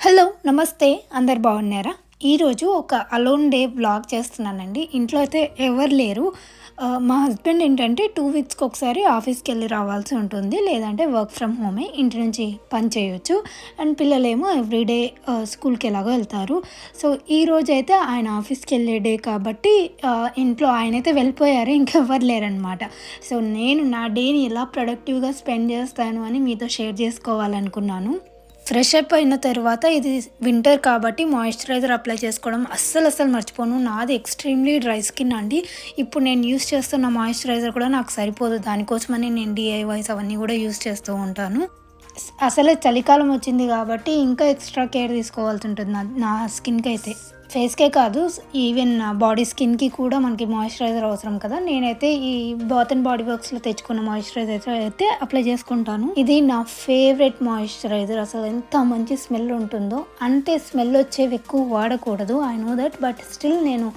Hello నమస్తే. అందరు బాగున్నారా? ఈరోజు ఒక అలోన్ డే బ్లాగ్ చేస్తున్నానండి. ఇంట్లో అయితే ఎవరు లేరు. మా హస్బెండ్ ఏంటంటే టూ వీక్స్కి ఒకసారి ఆఫీస్కి వెళ్ళి రావాల్సి ఉంటుంది. లేదంటే వర్క్ ఫ్రమ్ హోమే. ఇంటి నుంచి పని చేయొచ్చు. అండ్ పిల్లలేమో ఎవ్రీడే స్కూల్కి ఎలాగో వెళ్తారు. సో ఈ రోజు అయితే ఆయన ఆఫీస్కి వెళ్ళే డే కాబట్టి ఇంట్లో ఆయనైతే వెళ్ళిపోయారు. ఇంకెవ్వరు లేరనమాట సో నేను నా డేని ఎలా ప్రొడక్టివ్గా స్పెండ్ చేస్తాను అని మీతో షేర్ చేసుకోవాలనుకున్నాను. ఫ్రెష్ అప్ అయిన తర్వాత ఇది వింటర్ కాబట్టి మాయిశ్చరైజర్ అప్లై చేసుకోవడం అస్సలు అస్సలు మర్చిపోను. నాది ఎక్స్ట్రీమ్లీ డ్రై స్కిన్ అండి. ఇప్పుడు నేను యూస్ చేస్తున్న మాయిశ్చరైజర్ కూడా నాకు సరిపోదు. దానికోసమని నేను డిఐవైస్ అవన్నీ కూడా యూస్ చేస్తూ ఉంటాను. అసలే చలికాలం వచ్చింది కాబట్టి ఇంకా ఎక్స్ట్రా కేర్ తీసుకోవాల్సి ఉంటుంది నా నా స్కిన్కి అయితే ఫేస్కే కాదు ఈవెన్ బాడీ స్కిన్కి కూడా మనకి మాయిశ్చరైజర్ అవసరం కదా. నేనైతే ఈ బాత్ అండ్ బాడీ వర్క్స్లో తెచ్చుకున్న మాయిశ్చరైజర్ అయితే అప్లై చేసుకుంటాను. ఇది నా ఫేవరెట్ మాయిశ్చరైజర్. అసలు ఎంత మంచి స్మెల్ ఉంటుందో. అంటే స్మెల్ వచ్చేవి ఎక్కువ వాడకూడదు I know that but still నేను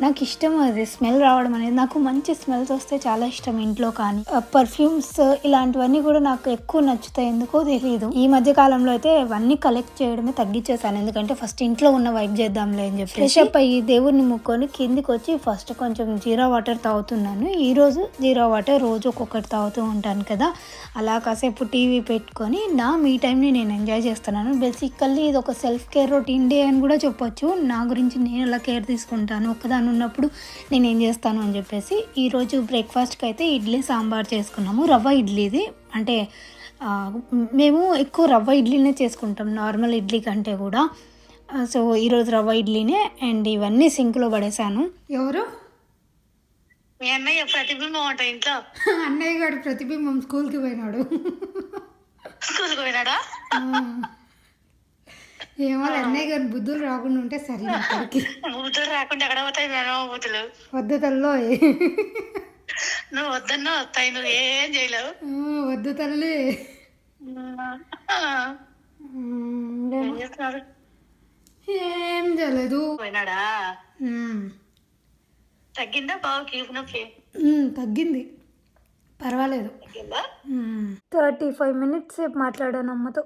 నాకు ఇష్టం అది స్మెల్ రావడం అనేది నాకు మంచి స్మెల్స్ వస్తే చాలా ఇష్టం ఇంట్లో కానీ. పర్ఫ్యూమ్స్ ఇలాంటివన్నీ కూడా నాకు ఎక్కువ నచ్చుతాయి. ఎందుకో తెలియదు ఈ మధ్య కాలంలో అయితే అవన్నీ కలెక్ట్ చేయడమే తగ్గించేసాను ఎందుకంటే ఫస్ట్ ఇంట్లో ఉన్న వైప్ చేద్దాంలే అని చెప్పి ఫ్రెష్ అప్ అయ్యి దేవుడిని ముక్కొని కిందికి వచ్చి ఫస్ట్ కొంచెం జీరా వాటర్ తాగుతున్నాను. ఈ రోజు జీరా వాటర్ రోజు ఒక్కొక్కటి తాగుతూ ఉంటాను కదా. అలా కాసేపు టీవీ పెట్టుకొని నా మీ టైంని నేను ఎంజాయ్ చేస్తున్నాను. బేసికల్లీ ఇది ఒక సెల్ఫ్ కేర్ రొటీన్ డే అని కూడా చెప్పొచ్చు. నా గురించి నేను ఎలా కేర్ తీసుకుంటాను? ఒకదాని ఒక్కదాని ఉన్నప్పుడు నేను ఏం చేస్తాను అని చెప్పేసి ఈరోజు బ్రేక్ఫాస్ట్కి అయితే ఇడ్లీ సాంబార్ చేసుకున్నాము. రవ్వ ఇడ్లీది. అంటే మేము ఎక్కువ రవ్వ ఇడ్లీనే చేసుకుంటాం. నార్మల్ ఇడ్లీ కంటే కూడా. సో ఈరోజు రవ్వ ఇడ్లీనే అండ్ ఇవన్నీ సింక్లో పడేశాను ఎవరు? మీ అన్నయ్య ప్రతిబింబం అంట ఇంట్లో. అన్నయ్య గారు ప్రతిబింబం స్కూల్కి పోయినాడు. స్కూల్కి పోయినాడా? ఏమో అన్నయ్య గారి బుద్ధులు రాకుండా ఉంటే సరే బూతులు రాకుండా ఎక్కడ పోతాయి మేనమ్మ బూతులు వద్ద తల్లో నువ్వు వద్దన్నా వస్తాయి నువ్వు ఏం చేయలేవు. వద్ద తల్లి ఏం చేయలేదు. పోయినాడా? తగ్గిందా బాగా కీపు నొప్పి? తగ్గింది. పర్వాలేదు. థర్టీ ఫైవ్ మినిట్స్ సేపు మాట్లాడాను అమ్మతో.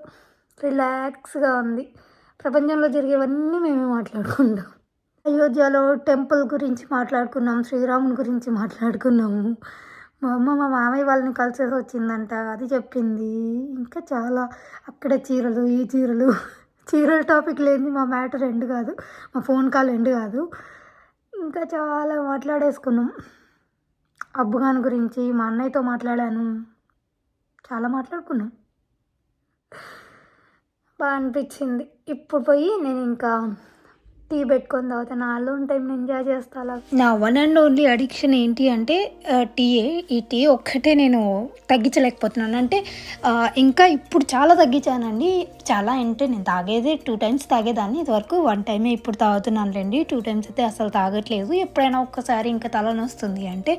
రిలాక్స్గా ఉంది. ప్రపంచంలో జరిగేవన్నీ మేమే మాట్లాడుకుంటాం అయోధ్యలో టెంపుల్ గురించి మాట్లాడుకున్నాం శ్రీరాముని గురించి మాట్లాడుకున్నాము. మా అమ్మ మా మామయ్య వాళ్ళని కలిసేసి వచ్చిందంట అది చెప్పింది. ఇంకా చాలా అక్కడ చీరలు ఈ చీరలు. చీరల టాపిక్ లేని మా మ్యాటర్ ఎండ్ కాదు మా ఫోన్ కాల్ ఎండ్ కాదు. ఇంకా చాలా మాట్లాడేసుకున్నాం. అబ్బుగాని గురించి మా అన్నయ్యతో మాట్లాడాను. చాలా మాట్లాడుకున్నాం. బాగా అనిపించింది. ఇప్పుడు పోయి నేను ఇంకా టీ పెట్టుకొని తాగుతాను నా అలోన్ టైం ఎంజాయ్ చేస్తా అలా. నా వన్ అండ్ ఓన్లీ అడిక్షన్ ఏంటి అంటే టీయే. ఈ టీ ఒక్కటే నేను తగ్గించలేకపోతున్నాను. అంటే ఇంకా ఇప్పుడు చాలా తగ్గించానండి. చాలా అంటే నేను తాగేది టూ టైమ్స్ తాగేదాన్ని. ఇదివరకు వన్ టైమే ఇప్పుడు తాగుతున్నాను రండి టూ టైమ్స్ అయితే అసలు తాగట్లేదు. ఎప్పుడైనా ఒక్కసారి ఇంకా తలనొస్తుంది. అంటే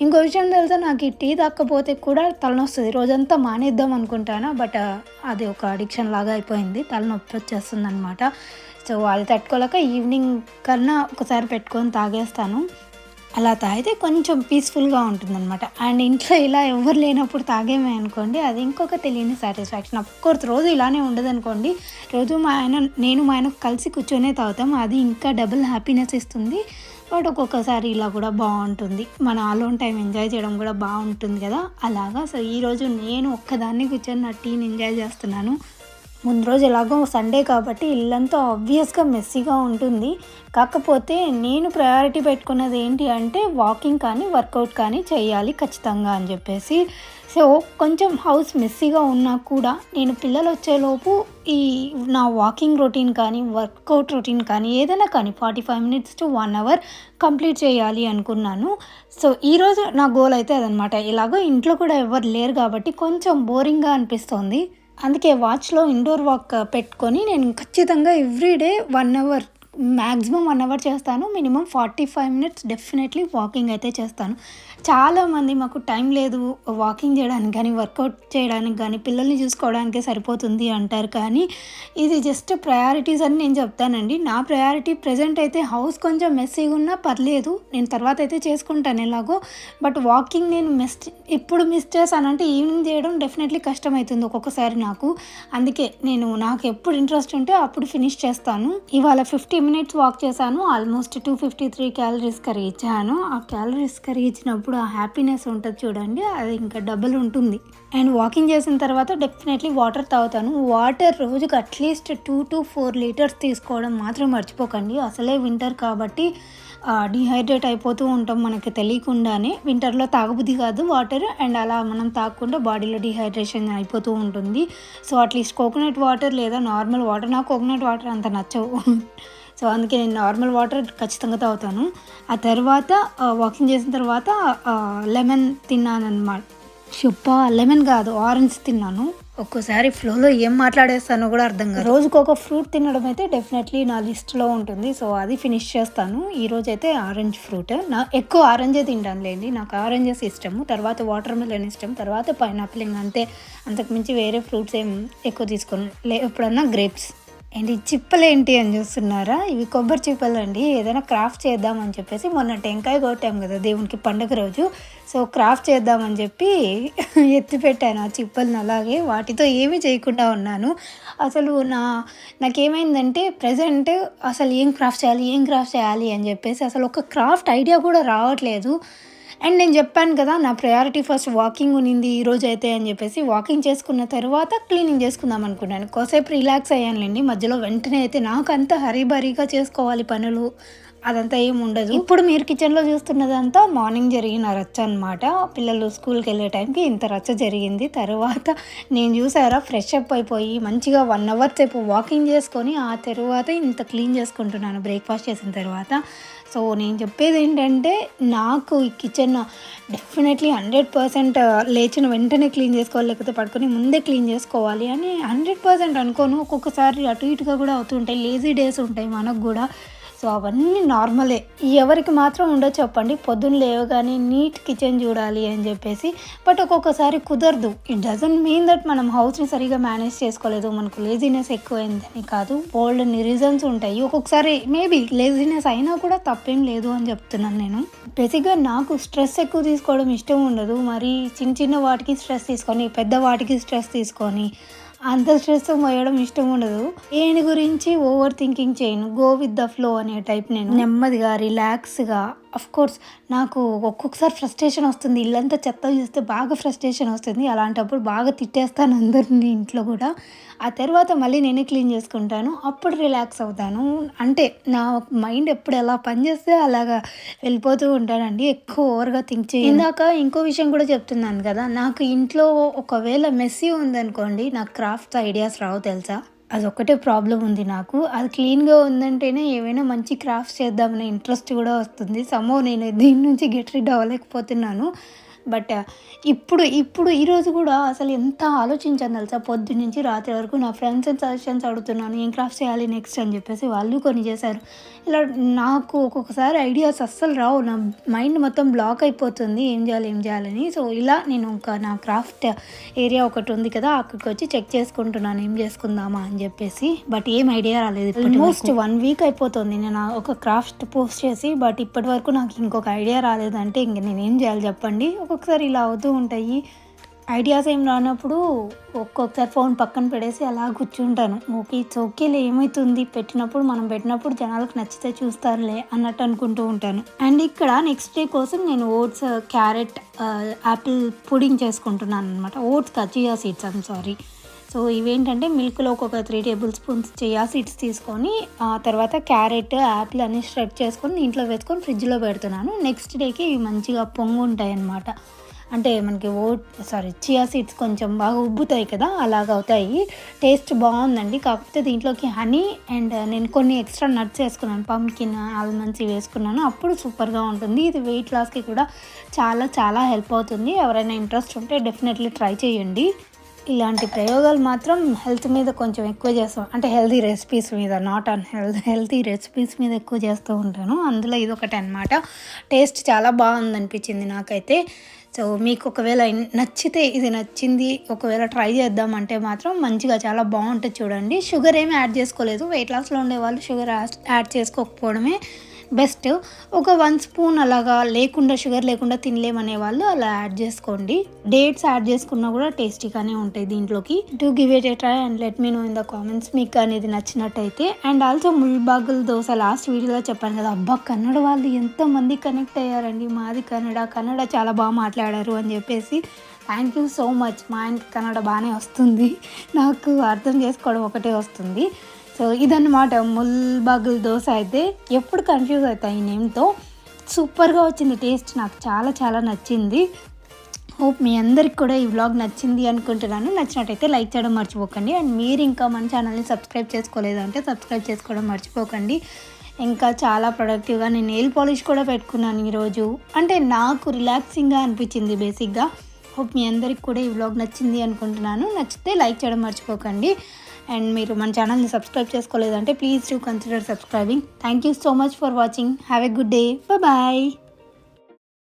ఇంకో విషయం తెలుసా? నాకు ఈ టీ తాకపోతే కూడా తలనొస్తుంది. రోజంతా మానేద్దాం అనుకుంటాను? బట్ అది ఒక అడిక్షన్ లాగా అయిపోయింది. తలనొప్పి వచ్చేస్తుంది అనమాట సో అది తట్టుకోలేక ఈవినింగ్ కన్నా ఒకసారి పెట్టుకొని తాగేస్తాను. అలా తాగితే కొంచెం పీస్ఫుల్గా ఉంటుందన్నమాట. అండ్ ఇంట్లో ఇలా ఎవరు లేనప్పుడు తాగేమే అనుకోండి అది ఇంకొక తెలియని సాటిస్ఫాక్షన్ కోర్స్ రోజు ఇలానే ఉండదు అనుకోండి రోజు మా ఆయన నేను మా ఆయన కలిసి కూర్చొనే తాగుతాం అది ఇంకా డబుల్ హ్యాపీనెస్ ఇస్తుంది. బట్ ఒక్కొక్కసారి ఇలా కూడా బాగుంటుంది. మన ఆలోన్ టైం ఎంజాయ్ చేయడం కూడా బాగుంటుంది కదా. అలాగా. సో ఈరోజు నేను ఒక్కదాన్ని కూర్చొని నా టీని ఎంజాయ్ చేస్తున్నాను. ముందు రోజు ఎలాగో సండే కాబట్టి ఇల్లంతా ఆబ్వియస్గా మెస్సీగా ఉంటుంది. కాకపోతే నేను ప్రయారిటీ పెట్టుకున్నది ఏంటి అంటే వాకింగ్ కానీ వర్కౌట్ కానీ చేయాలి ఖచ్చితంగా అని చెప్పేసి. సో కొంచెం హౌస్ మెస్సీగా ఉన్నా కూడా నేను పిల్లలు వచ్చేలోపు ఈ నా వాకింగ్ రొటీన్ కానీ వర్కౌట్ రొటీన్ కానీ ఏదైనా కానీ forty five minutes to one hour complete చేయాలి అనుకున్నాను. సో ఈరోజు నా గోల్ అయితే అదనమాట ఇలాగో ఇంట్లో కూడా ఎవరు లేరు కాబట్టి కొంచెం బోరింగ్గా అనిపిస్తుంది. అందుకే వాచ్లో ఇండోర్ వాక్ పెట్టుకొని నేను ఖచ్చితంగా everyday one hour maximum one hour చేస్తాను minimum forty five minutes definitely walking అయితే చేస్తాను. చాలామంది మాకు టైం లేదు వాకింగ్ చేయడానికి కానీ వర్కౌట్ చేయడానికి కానీ పిల్లల్ని చూసుకోవడానికే సరిపోతుంది అంటారు. కానీ ఇది జస్ట్ ప్రయారిటీస్ అని నేను చెప్తానండి. నా ప్రయారిటీ ప్రజెంట్ అయితే హౌస్ కొంచెం మెస్సీగా ఉన్నా పర్లేదు నేను తర్వాత అయితే చేసుకుంటాను ఎలాగో. బట్ వాకింగ్ నేను మిస్ ఇప్పుడు మిస్ చేశానంటే ఈవినింగ్ చేయడం డెఫినెట్లీ కష్టమవుతుంది ఒక్కొక్కసారి నాకు. అందుకే నేను నాకు ఎప్పుడు ఇంట్రెస్ట్ ఉంటే అప్పుడు ఫినిష్ చేస్తాను. ఇవాళ ఫిఫ్టీ మినిట్స్ వాక్ చేశాను. Almost two fifty three calories కరిగించాను ఆ క్యాలరీస్ కరిగించినప్పుడు ఆ హ్యాపీనెస్ ఉంటుంది చూడండి. అది ఇంకా డబుల్ ఉంటుంది. అండ్ వాకింగ్ చేసిన తర్వాత డెఫినెట్లీ వాటర్ తాగుతాను. వాటర్ రోజుకి at least two to four litres తీసుకోవడం మాత్రం మర్చిపోకండి. అసలే వింటర్ కాబట్టి డిహైడ్రేట్ అయిపోతూ ఉంటాం మనకి తెలియకుండానే. వింటర్లో తాగబుద్ధి కాదు వాటర్. అండ్ అలా మనం తాగకుండా బాడీలో డిహైడ్రేషన్ అయిపోతూ ఉంటుంది. So at least coconut water లేదా నార్మల్ వాటర్. నాకు కోకోనట్ వాటర్ అంత నచ్చవు. సో అందుకే నేను నార్మల్ వాటర్ ఖచ్చితంగా తాగుతాను. ఆ తర్వాత వాకింగ్ చేసిన తర్వాత లెమన్ తిన్నాను అనమాట చెప్ప లెమన్ కాదు ఆరెంజ్ తిన్నాను. ఒక్కోసారి ఫ్లోలో ఏం మాట్లాడేస్తానో కూడా అర్థం కాదు. రోజుకు ఒక ఫ్రూట్ తినడం అయితే డెఫినెట్లీ నా లిస్ట్లో ఉంటుంది. సో అది ఫినిష్ చేస్తాను. ఈ రోజు అయితే ఆరెంజ్ ఫ్రూట్. నా ఎక్కువ ఆరెంజే తింటాను లేండి. నాకు ఆరెంజెస్ ఇష్టము. తర్వాత వాటర్ మిలన్ ఇష్టం. తర్వాత పైనాపిల్ ఇంకా అంతే. అంతకుమించి వేరే ఫ్రూట్స్ ఏం ఎక్కువ తీసుకోను. లే ఎప్పుడన్నా గ్రేప్స్. అండ్ ఈ చిప్పలు ఏంటి అని చూస్తున్నారా? ఇవి కొబ్బరి చిప్పలు అండి. ఏదైనా క్రాఫ్ట్ చేద్దామని చెప్పేసి మొన్న టెంకాయ కొట్టాం కదా దేవునికి పండుగ రోజు. సో క్రాఫ్ట్ చేద్దామని చెప్పి ఎత్తి పెట్టాను ఆ చిప్పలను. అలాగే వాటితో ఏమీ చేయకుండా ఉన్నాను. అసలు నా నాకేమైందంటే ప్రజెంట్ అసలు ఏం క్రాఫ్ట్ చేయాలి ఏం క్రాఫ్ట్ చేయాలి అని చెప్పేసి అసలు ఒక క్రాఫ్ట్ ఐడియా కూడా రావట్లేదు. అండ్ నేను చెప్పాను కదా నా ప్రయారిటీ ఫస్ట్ వాకింగ్ ఉన్నింది ఈ రోజు అయితే అని చెప్పేసి వాకింగ్ చేసుకున్న తర్వాత క్లీనింగ్ చేసుకుందాం అనుకున్నాను. కోసేపు రిలాక్స్ అయ్యానులేండి మధ్యలో వెంటనే అయితే నాకు అంత హరీబరీగా చేసుకోవాలి పనులు. అదంతా ఏం ఉండదు. ఇప్పుడు మీరు కిచెన్లో చూస్తున్నదంతా మార్నింగ్ జరిగిన రచ్చ అనమాట పిల్లలు స్కూల్కి వెళ్ళే టైంకి ఇంత రచ్చ జరిగింది. తర్వాత నేను చూసారా ఫ్రెష్ అప్ అయిపోయి మంచిగా వన్ అవర్ సేపు వాకింగ్ చేసుకొని ఆ తర్వాత ఇంత క్లీన్ చేసుకుంటున్నాను బ్రేక్ఫాస్ట్ చేసిన తర్వాత. సో నేను చెప్పేది ఏంటంటే నాకు ఈ కిచెన్ డెఫినెట్లీ హండ్రెడ్ పర్సెంట్ లేచిన వెంటనే క్లీన్ చేసుకోవాలి లేకపోతే పడుకొని ముందే క్లీన్ చేసుకోవాలి అని హండ్రెడ్ పర్సెంట్ అనుకోను. ఒక్కొక్కసారి అటు ఇటుగా కూడా అవుతుంటాయి లేజీ డేస్ ఉంటాయి మనకు కూడా. సో అవన్నీ నార్మలే. ఎవరికి మాత్రం ఉండో చెప్పండి పొద్దున్న లేవగానే నీట్ కిచెన్ చూడాలి అని చెప్పేసి బట్ ఒక్కొక్కసారి కుదరదు. ఇట్ డజంట్ మీన్ దట్ మనం హౌస్ని సరిగా మేనేజ్ చేసుకోలేదు మనకు లేజినెస్ ఎక్కువైందని కాదు. బోల్డ్ అన్ని రీజన్స్ ఉంటాయి. ఒక్కొక్కసారి మేబీ లేజినెస్ అయినా కూడా తప్పేం లేదు అని చెప్తున్నాను నేను. బేసిక్గా నాకు స్ట్రెస్ ఎక్కువ తీసుకోవడం ఇష్టం ఉండదు. మరి చిన్న చిన్న వాటికి స్ట్రెస్ తీసుకొని పెద్ద వాటికి స్ట్రెస్ తీసుకొని అంత స్ట్రెస్ మోయడం ఇష్టం ఉండదు. దేని గురించి ఓవర్ థింకింగ్ చేయను. గో విత్ ద ఫ్లో అనే టైప్ నేను. నెమ్మదిగా రిలాక్స్గా కోర్స్ నాకు ఒక్కొక్కసారి ఫ్రస్ట్రేషన్ వస్తుంది. ఇల్లంతా చెత్త చూస్తే బాగా ఫ్రస్ట్రేషన్ వస్తుంది. అలాంటప్పుడు బాగా తిట్టేస్తాను అందరినీ ఇంట్లో కూడా. ఆ తర్వాత మళ్ళీ నేనే క్లీన్ చేసుకుంటాను. అప్పుడు రిలాక్స్ అవుతాను. అంటే నా మైండ్ ఎప్పుడు ఎలా పనిచేస్తే అలాగా వెళ్ళిపోతూ ఉంటానండి. ఎక్కువ ఓవర్గా థింక్ చేయ ఇందాక ఇంకో విషయం కూడా చెప్తున్నాను కదా. నాకు ఇంట్లో ఒకవేళ మెస్సీ ఉందనుకోండి నాకు క్రాఫ్ట్ ఐడియాస్ రావు తెలుసా? అదొక్కటే ప్రాబ్లం ఉంది నాకు. అది క్లీన్గా ఉందంటేనే ఏమైనా మంచి క్రాఫ్ట్స్ చేద్దామనే ఇంట్రెస్ట్ కూడా వస్తుంది. సమో నేను దీని నుంచి గెట్ రిడ్ అవ్వలేకపోతున్నాను. బట్ ఇప్పుడు ఇప్పుడు ఈరోజు కూడా అసలు ఎంత ఆలోచించాను తెలుసా? పొద్దు నుంచి రాత్రి వరకు నా ఫ్రెండ్స్ సజెషన్స్ అడుగుతున్నాను ఏం క్రాఫ్ట్ చేయాలి నెక్స్ట్ అని చెప్పేసి వాళ్ళు కొన్ని చేశారు. ఇలా నాకు ఒక్కొక్కసారి ఐడియాస్ అస్సలు రావు. నా మైండ్ మొత్తం బ్లాక్ అయిపోతుంది. ఏం చేయాలి ఏం చేయాలని సో ఇలా నేను ఒక నా క్రాఫ్ట్ ఏరియా ఒకటి ఉంది కదా అక్కడికి వచ్చి చెక్ చేసుకుంటున్నాను ఏం చేసుకుందామా అని చెప్పేసి. బట్ ఏం ఐడియా రాలేదు ఆల్మోస్ట్ వన్ వీక్ అయిపోతుంది. నేను ఒక క్రాఫ్ట్ పోస్ట్ చేసి బట్ ఇప్పటి వరకు నాకు ఇంకొక ఐడియా రాలేదంటే ఇంక నేను ఏం చేయాలి చెప్పండి? ఒక్కొక్కసారి ఇలా అవుతూ ఉంటాయి. ఐడియాస్ ఏం రానప్పుడు ఒక్కొక్కసారి ఫోన్ పక్కన పెడేసి అలా కూర్చుంటాను. ఓకే ఇట్స్ ఓకేలే ఏమవుతుంది పెట్టినప్పుడు మనం పెట్టినప్పుడు జనాలకు నచ్చితే చూస్తారులే అన్నట్టు అనుకుంటూ ఉంటాను. అండ్ ఇక్కడ నెక్స్ట్ డే కోసం నేను ఓట్స్ క్యారెట్ యాపిల్ పుడింగ్ చేసుకుంటున్నాను అనమాట ఓట్స్ కచ్చియా సీడ్స్ ఐమ్ సారీ సో ఇవేంటంటే మిల్క్లో ఒక three tablespoons chia seeds తీసుకొని ఆ తర్వాత క్యారెట్ యాపిల్ అన్ని స్ట్రెడ్ చేసుకొని దీంట్లో వేసుకొని ఫ్రిడ్జ్లో పెడుతున్నాను. నెక్స్ట్ డేకి ఇవి మంచిగా పొంగు ఉంటాయి అన్నమాట అంటే మనకి ఓట్ సారీ చియా సీడ్స్ కొంచెం బాగా ఉబ్బుతాయి కదా అలాగ అవుతాయి టేస్ట్ బాగుందండి. కాకపోతే దీంట్లోకి హనీ అండ్ uh, నేను కొన్ని ఎక్స్ట్రా నట్స్ వేసుకున్నాను. పంకిన్ ఆల్మండ్స్ వేసుకున్నాను. అప్పుడు సూపర్గా ఉంటుంది. ఇది వెయిట్ లాస్కి కూడా చాలా చాలా హెల్ప్ అవుతుంది. ఎవరైనా ఇంట్రెస్ట్ ఉంటే డెఫినెట్లీ ట్రై చేయండి. ఇలాంటి ప్రయోగాలు మాత్రం హెల్త్ మీద కొంచెం ఎక్కువ చేస్తాం అంటే హెల్తీ రెసిపీస్ మీద not un health healthy recipes మీద ఎక్కువ చేస్తూ ఉంటాను. అందులో ఇది ఒకటి అనమాట టేస్ట్ చాలా బాగుంది అనిపించింది నాకైతే. సో మీకు ఒకవేళ నచ్చితే ఇది నచ్చింది ఒకవేళ ట్రై చేద్దామంటే మాత్రం మంచిగా చాలా బాగుంటుంది చూడండి. షుగర్ ఏమి యాడ్ చేసుకోలేదు. వెయిట్ లాస్లో ఉండే వాళ్ళు షుగర్ యాడ్ చేసుకోకపోవడమే బెస్ట్. ఒక వన్ స్పూన్ అలాగా లేకుండా షుగర్ లేకుండా తినలేమనే వాళ్ళు అలా యాడ్ చేసుకోండి. డేట్స్ యాడ్ చేసుకున్నా కూడా టేస్టీగానే ఉంటాయి దీంట్లోకి. To give it a try and let me know in the comments మీకు అనేది నచ్చినట్టయితే. And also Mulbagal dosa last వీడియోలో చెప్పాను కదా అబ్బా కన్నడ వాళ్ళు ఎంతమంది కనెక్ట్ అయ్యారండి. మాది కన్నడ కన్నడ చాలా బాగా మాట్లాడారు అని చెప్పేసి. థ్యాంక్ యూ సో మచ్ మా ఆయనకి కన్నడ బాగానే వస్తుంది. నాకు అర్థం చేసుకోవడం ఒకటే వస్తుంది. సో ఇదన్నమాట ముల్బాగుల్ దోశ అయితే ఎప్పుడు కన్ఫ్యూజ్ అవుతాయి ఈ నేమ్తో. సూపర్గా వచ్చింది టేస్ట్ నాకు చాలా చాలా నచ్చింది. హోప్ మీ అందరికి కూడా ఈ వ్లాగ్ నచ్చింది అనుకుంటున్నాను. నచ్చినట్టయితే లైక్ చేయడం మర్చిపోకండి. అండ్ మీరు ఇంకా మన ఛానల్ని సబ్స్క్రైబ్ చేసుకోలేదంటే సబ్స్క్రైబ్ చేసుకోవడం మర్చిపోకండి. ఇంకా చాలా ప్రొడక్టివ్గా నేను నెయిల్ పాలిష్ కూడా పెట్టుకున్నాను ఈరోజు. అంటే నాకు రిలాక్సింగ్గా అనిపించింది బేసిక్గా హోప్ మీ అందరికి కూడా ఈ వ్లాగ్ నచ్చింది అనుకుంటున్నాను. నచ్చితే లైక్ చేయడం మర్చిపోకండి. అండ్ మీరు మన ఛానల్ని subscribe చేసుకోలేదంటే please do consider subscribing thank you so much for watching have a good day bye